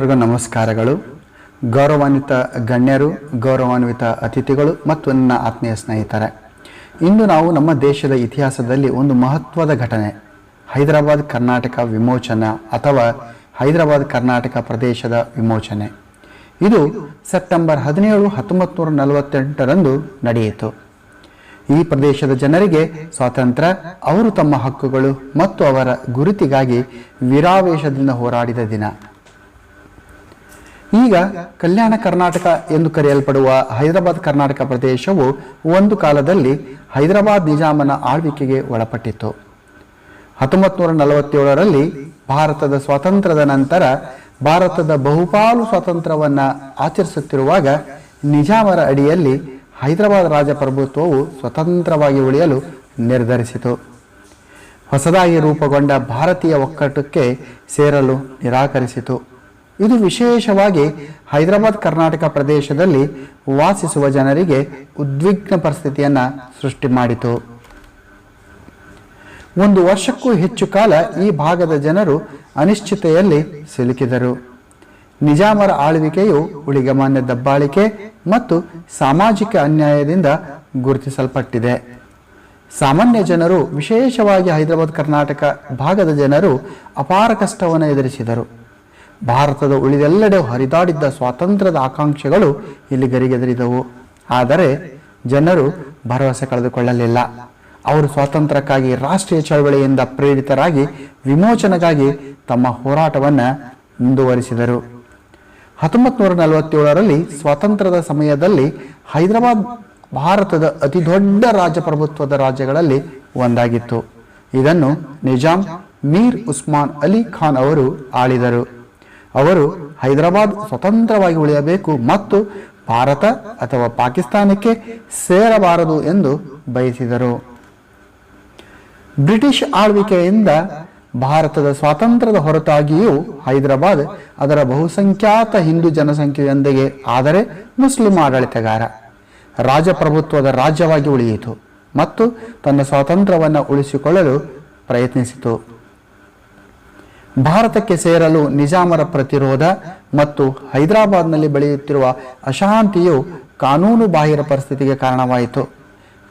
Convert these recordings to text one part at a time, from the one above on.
ಎಲ್ರಿಗೂ ನಮಸ್ಕಾರಗಳು. ಗೌರವಾನ್ವಿತ ಗಣ್ಯರು, ಗೌರವಾನ್ವಿತ ಅತಿಥಿಗಳು ಮತ್ತು ನನ್ನ ಆತ್ಮೀಯ ಸ್ನೇಹಿತರೆ, ಇಂದು ನಾವು ನಮ್ಮ ದೇಶದ ಇತಿಹಾಸದಲ್ಲಿ ಒಂದು ಮಹತ್ವದ ಘಟನೆ, ಹೈದರಾಬಾದ್ ಕರ್ನಾಟಕ ವಿಮೋಚನ ಅಥವಾ ಹೈದರಾಬಾದ್ ಕರ್ನಾಟಕ ಪ್ರದೇಶದ ವಿಮೋಚನೆ. ಇದು ಸೆಪ್ಟೆಂಬರ್ ಹದಿನೇಳು ಹತ್ತೊಂಬತ್ತು ನೂರ ನಲವತ್ತೆಂಟರಂದು ನಡೆಯಿತು. ಈ ಪ್ರದೇಶದ ಜನರಿಗೆ ಸ್ವಾತಂತ್ರ್ಯ, ಅವರು ತಮ್ಮ ಹಕ್ಕುಗಳು ಮತ್ತು ಅವರ ಗುರುತಿಗಾಗಿ ವೀರಾವೇಶದಿಂದ ಹೋರಾಡಿದ ದಿನ. ಈಗ ಕಲ್ಯಾಣ ಕರ್ನಾಟಕ ಎಂದು ಕರೆಯಲ್ಪಡುವ ಹೈದರಾಬಾದ್ ಕರ್ನಾಟಕ ಪ್ರದೇಶವು ಒಂದು ಕಾಲದಲ್ಲಿ ಹೈದರಾಬಾದ್ ನಿಜಾಮನ ಆಳ್ವಿಕೆಗೆ ಒಳಪಟ್ಟಿತ್ತು. ಹತ್ತೊಂಬತ್ತು ನೂರ ನಲವತ್ತೇಳರಲ್ಲಿ ಭಾರತದ ಸ್ವಾತಂತ್ರ್ಯದ ನಂತರ ಭಾರತದ ಬಹುಪಾಲು ಸ್ವಾತಂತ್ರ್ಯವನ್ನು ಆಚರಿಸುತ್ತಿರುವಾಗ ನಿಜಾಮರ ಅಡಿಯಲ್ಲಿ ಹೈದರಾಬಾದ್ ರಾಜಪ್ರಭುತ್ವವು ಸ್ವತಂತ್ರವಾಗಿ ಉಳಿಯಲು ನಿರ್ಧರಿಸಿತು. ಹೊಸದಾಗಿ ರೂಪುಗೊಂಡ ಭಾರತೀಯ ಒಕ್ಕಟಕ್ಕೆ ಸೇರಲು ನಿರಾಕರಿಸಿತು. ಇದು ವಿಶೇಷವಾಗಿ ಹೈದರಾಬಾದ್ ಕರ್ನಾಟಕ ಪ್ರದೇಶದಲ್ಲಿ ವಾಸಿಸುವ ಜನರಿಗೆ ಉದ್ವಿಗ್ನ ಪರಿಸ್ಥಿತಿಯನ್ನು ಸೃಷ್ಟಿ ಮಾಡಿತು. ಒಂದು ವರ್ಷಕ್ಕೂ ಹೆಚ್ಚು ಕಾಲ ಈ ಭಾಗದ ಜನರು ಅನಿಶ್ಚಿತೆಯಲ್ಲಿ ಸಿಲುಕಿದರು. ನಿಜಾಮರ ಆಳ್ವಿಕೆಯು ಉಳಿಗಮಾನ್ಯ ದಬ್ಬಾಳಿಕೆ ಮತ್ತು ಸಾಮಾಜಿಕ ಅನ್ಯಾಯದಿಂದ ಗುರುತಿಸಲ್ಪಟ್ಟಿದೆ. ಸಾಮಾನ್ಯ ಜನರು, ವಿಶೇಷವಾಗಿ ಹೈದರಾಬಾದ್ ಕರ್ನಾಟಕ ಭಾಗದ ಜನರು ಅಪಾರ ಕಷ್ಟವನ್ನು ಎದುರಿಸಿದರು. ಭಾರತದ ಉಳಿದೆಲ್ಲೆಡೆ ಹರಿದಾಡಿದ್ದ ಸ್ವಾತಂತ್ರ್ಯದ ಆಕಾಂಕ್ಷೆಗಳು ಇಲ್ಲಿ ಗರಿಗೆದರಿದವು. ಆದರೆ ಜನರು ಭರವಸೆ ಕಳೆದುಕೊಳ್ಳಲಿಲ್ಲ. ಅವರು ಸ್ವಾತಂತ್ರ್ಯಕ್ಕಾಗಿ ರಾಷ್ಟ್ರೀಯ ಚಳವಳಿಯಿಂದ ಪ್ರೇರಿತರಾಗಿ ವಿಮೋಚನೆಗಾಗಿ ತಮ್ಮ ಹೋರಾಟವನ್ನು ಮುಂದುವರಿಸಿದರು. ಹತ್ತೊಂಬತ್ತು ನೂರ ನಲವತ್ತೇಳರಲ್ಲಿ ಸ್ವಾತಂತ್ರ್ಯದ ಸಮಯದಲ್ಲಿ ಹೈದರಾಬಾದ್ ಭಾರತದ ಅತಿ ದೊಡ್ಡ ರಾಜಪ್ರಭುತ್ವದ ರಾಜ್ಯಗಳಲ್ಲಿ ಒಂದಾಗಿತ್ತು. ಇದನ್ನು ನಿಜಾಮ್ ಮೀರ್ ಉಸ್ಮಾನ್ ಅಲಿ ಖಾನ್ ಅವರು ಆಳಿದರು. ಅವರು ಹೈದರಾಬಾದ್ ಸ್ವತಂತ್ರವಾಗಿ ಉಳಿಯಬೇಕು ಮತ್ತು ಭಾರತ ಅಥವಾ ಪಾಕಿಸ್ತಾನಕ್ಕೆ ಸೇರಬಾರದು ಎಂದು ಬಯಸಿದರು. ಬ್ರಿಟಿಷ್ ಆಳ್ವಿಕೆಯಿಂದ ಭಾರತದ ಸ್ವಾತಂತ್ರ್ಯದ ಹೊರತಾಗಿಯೂ ಹೈದರಾಬಾದ್ ಅದರ ಬಹುಸಂಖ್ಯಾತ ಹಿಂದೂ ಜನಸಂಖ್ಯೆಯೊಂದಿಗೆ ಆದರೆ ಮುಸ್ಲಿಂ ಆಡಳಿತಗಾರ. ರಾಜಪ್ರಭುತ್ವದ ರಾಜ್ಯವಾಗಿ ಉಳಿಯಿತು ಮತ್ತು ತನ್ನ ಸ್ವಾತಂತ್ರ್ಯವನ್ನು ಉಳಿಸಿಕೊಳ್ಳಲು ಪ್ರಯತ್ನಿಸಿತು. ಭಾರತಕ್ಕೆ ಸೇರಲು ನಿಜಾಮರ ಪ್ರತಿರೋಧ ಮತ್ತು ಹೈದರಾಬಾದ್ನಲ್ಲಿ ಬೆಳೆಯುತ್ತಿರುವ ಅಶಾಂತಿಯು ಕಾನೂನು ಬಾಹಿರ ಪರಿಸ್ಥಿತಿಗೆ ಕಾರಣವಾಯಿತು.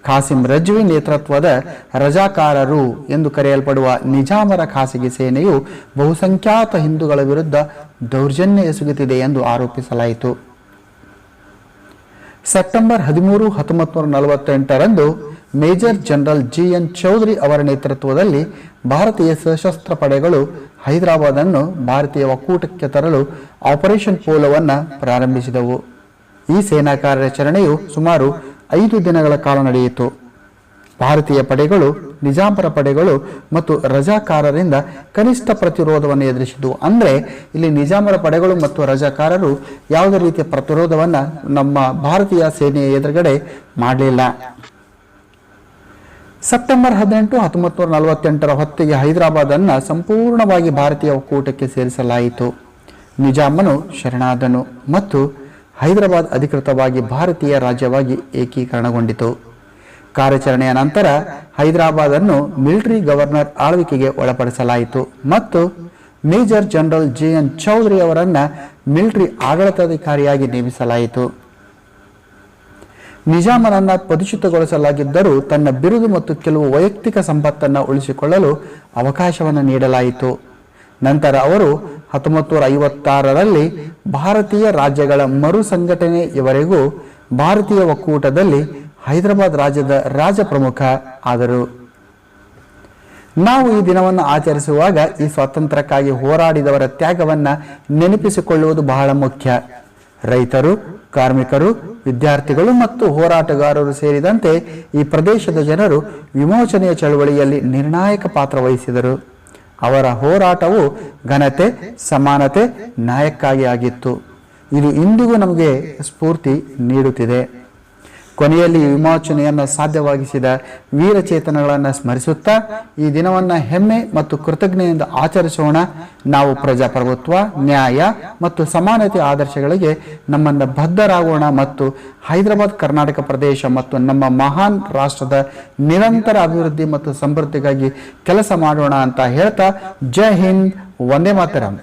ಖಾಸಿಂ ರಜ್ವಿ ನೇತೃತ್ವದ ರಜಾಕಾರರು ಎಂದು ಕರೆಯಲ್ಪಡುವ ನಿಜಾಮರ ಖಾಸಗಿ ಸೇನೆಯು ಬಹುಸಂಖ್ಯಾತ ಹಿಂದೂಗಳ ವಿರುದ್ಧ ದೌರ್ಜನ್ಯ ಎಸಗುತ್ತಿದೆ ಎಂದು ಆರೋಪಿಸಲಾಯಿತು. ಸೆಪ್ಟೆಂಬರ್ ಹದಿಮೂರು ಹತ್ತೊಂಬತ್ತು ನೂರ ನಲವತ್ತೆಂಟರಂದು major general G N Chaudhuri ಅವರ ನೇತೃತ್ವದಲ್ಲಿ ಭಾರತೀಯ ಸಶಸ್ತ್ರ ಪಡೆಗಳು ಹೈದರಾಬಾದ್ ಅನ್ನು ಭಾರತೀಯ ಒಕ್ಕೂಟಕ್ಕೆ ತರಲು ಆಪರೇಷನ್ ಪೋಲೋವನ್ನು ಪ್ರಾರಂಭಿಸಿದವು. ಈ ಸೇನಾ ಕಾರ್ಯಾಚರಣೆಯು ಸುಮಾರು ಐದು ದಿನಗಳ ಕಾಲ ನಡೆಯಿತು. ಭಾರತೀಯ ಪಡೆಗಳು ನಿಜಾಂಪರ ಪಡೆಗಳು ಮತ್ತು ರಜಾಕಾರರಿಂದ ಕನಿಷ್ಠ ಪ್ರತಿರೋಧವನ್ನು ಎದುರಿಸಿದವು. ಅಂದರೆ ಇಲ್ಲಿ ನಿಜಾಮರ ಪಡೆಗಳು ಮತ್ತು ರಜಾಕಾರರು ಯಾವುದೇ ರೀತಿಯ ಪ್ರತಿರೋಧವನ್ನು ನಮ್ಮ ಭಾರತೀಯ ಸೇನೆಯ ಎದುರುಗಡೆ ಮಾಡಲಿಲ್ಲ. ಸೆಪ್ಟೆಂಬರ್ ಹದಿನೆಂಟು ಹತ್ತೊಂಬತ್ತು ನೂರ ನಲವತ್ತೆಂಟರ ಹೊತ್ತಿಗೆ ಹೈದರಾಬಾದ್ ಅನ್ನು ಸಂಪೂರ್ಣವಾಗಿ ಭಾರತೀಯ ಒಕ್ಕೂಟಕ್ಕೆ ಸೇರಿಸಲಾಯಿತು. ನಿಜಾಮನು ಶರಣಾದನು ಮತ್ತು ಹೈದರಾಬಾದ್ ಅಧಿಕೃತವಾಗಿ ಭಾರತೀಯ ರಾಜ್ಯವಾಗಿ ಏಕೀಕರಣಗೊಂಡಿತು. ಕಾರ್ಯಾಚರಣೆಯ ನಂತರ ಹೈದರಾಬಾದ್ ಅನ್ನು ಮಿಲಿಟರಿ ಗವರ್ನರ್ ಆಳ್ವಿಕೆಗೆ ಒಳಪಡಿಸಲಾಯಿತು ಮತ್ತು major general J N Chaudhuri ಅವರನ್ನು ಮಿಲಿಟರಿ ಆಡಳಿತಾಧಿಕಾರಿಯಾಗಿ ನೇಮಿಸಲಾಯಿತು. ನಿಜಾಮನನ್ನ ಪದಚ್ಯುತಗೊಳಿಸಲಾಗಿದ್ದರೂ ತನ್ನ ಬಿರುದು ಮತ್ತು ಕೆಲವು ವೈಯಕ್ತಿಕ ಸಂಪತ್ತನ್ನು ಉಳಿಸಿಕೊಳ್ಳಲು ಅವಕಾಶವನ್ನು ನೀಡಲಾಯಿತು. ನಂತರ ಅವರು ಹತ್ತೊಂಬತ್ತು ನೂರ ಐವತ್ತಾರರಲ್ಲಿ ಭಾರತೀಯ ರಾಜ್ಯಗಳ ಮರು ಸಂಘಟನೆಯವರೆಗೂ ಭಾರತೀಯ ಒಕ್ಕೂಟದಲ್ಲಿ ಹೈದರಾಬಾದ್ ರಾಜ್ಯದ ರಾಜ ಪ್ರಮುಖ ಆದರು. ನಾವು ಈ ದಿನವನ್ನು ಆಚರಿಸುವಾಗ ಈ ಸ್ವಾತಂತ್ರ್ಯಕ್ಕಾಗಿ ಹೋರಾಡಿದವರ ತ್ಯಾಗವನ್ನು ನೆನಪಿಸಿಕೊಳ್ಳುವುದು ಬಹಳ ಮುಖ್ಯ. ರೈತರು, ಕಾರ್ಮಿಕರು, ವಿದ್ಯಾರ್ಥಿಗಳು ಮತ್ತು ಹೋರಾಟಗಾರರು ಸೇರಿದಂತೆ ಈ ಪ್ರದೇಶದ ಜನರು ವಿಮೋಚನೆಯ ಚಳವಳಿಯಲ್ಲಿ ನಿರ್ಣಾಯಕ ಪಾತ್ರ ವಹಿಸಿದರು. ಅವರ ಹೋರಾಟವು ಘನತೆ, ಸಮಾನತೆ, ನ್ಯಾಯಕ್ಕಾಗಿ ಆಗಿತ್ತು. ಇದು ಇಂದಿಗೂ ನಮಗೆ ಸ್ಫೂರ್ತಿ ನೀಡುತ್ತಿದೆ. ಕೊನೆಯಲ್ಲಿ ವಿಮೋಚನೆಯನ್ನು ಸಾಧ್ಯವಾಗಿಸಿದ ವೀರಚೇತನಗಳನ್ನು ಸ್ಮರಿಸುತ್ತಾ ಈ ದಿನವನ್ನು ಹೆಮ್ಮೆ ಮತ್ತು ಕೃತಜ್ಞೆಯಿಂದ ಆಚರಿಸೋಣ. ನಾವು ಪ್ರಜಾಪ್ರಭುತ್ವ, ನ್ಯಾಯ ಮತ್ತು ಸಮಾನತೆ ಆದರ್ಶಗಳಿಗೆ ನಮ್ಮನ್ನು ಬದ್ಧರಾಗೋಣ ಮತ್ತು ಹೈದರಾಬಾದ್, ಕರ್ನಾಟಕ ಪ್ರದೇಶ ಮತ್ತು ನಮ್ಮ ಮಹಾನ್ ರಾಷ್ಟ್ರದ ನಿರಂತರ ಅಭಿವೃದ್ಧಿ ಮತ್ತು ಸಮೃದ್ಧಿಗಾಗಿ ಕೆಲಸ ಮಾಡೋಣ ಅಂತ ಹೇಳ್ತಾ ಜೈ ಹಿಂದ್, ವಂದೇ ಮಾತರಂ.